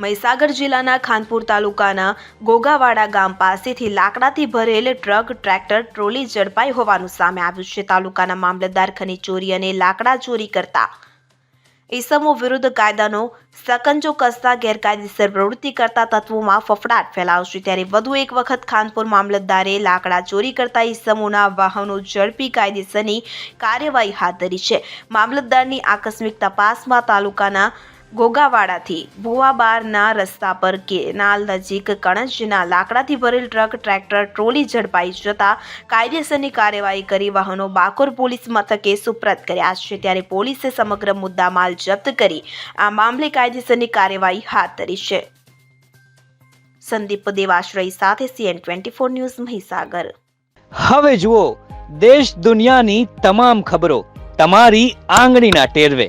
મહીસાગર જિલ્લાના ખાનપુર તાલુકાના ગોગાવાડા ગામ પાસેથી લાકડાથી ભરેલ ટ્રક, ટ્રેક્ટર, ટ્રોલી ઝડપાઈ હોવાનું સામે આવ્યું છે. તાલુકાના મામલતદાર ખની ચોરી અને લાકડા ચોરી કરતા ઈસમો વિરુદ્ધ કાયદાનો સકંજો કસતા ગેરકાયદેસર પ્રવૃત્તિ કરતા તત્વોમાં ફફડાટ ફેલાવશે. ત્યારે વધુ એક વખત ખાનપુર મામલતદારે લાકડા ચોરી કરતા ઈસમોના વાહનો ઝડપી કાયદેસરની કાર્યવાહી હાથ ધરી છે. મામલતદારની આકસ્મિક તપાસમાં તાલુકાના ગોગાવાડાથી ભુવાબારના રસ્તા પર કેનાલ નજીક કણજના લાકડાથી ભરેલ ટ્રક, ટ્રેક્ટર, ટ્રોલી ઝડપાઈ જતા કાયદેસરની કાર્યવાહી કરી વાહનો બાકોર પોલીસ મથકે સુપ્રત કર્યા છે. ત્યારે પોલીસે સમગ્ર મુદ્દામાલ જપ્ત કરી આ મામલે કાયદેસરની કાર્યવાહી હાથ ધરી છે. સંદીપ દેવાશ્રય સાથે CN twenty four news Mahisagar. હવે જુઓ, દેશ દુનિયાની તમામ ખબરો, તમારી આંગળીના ટેરવે.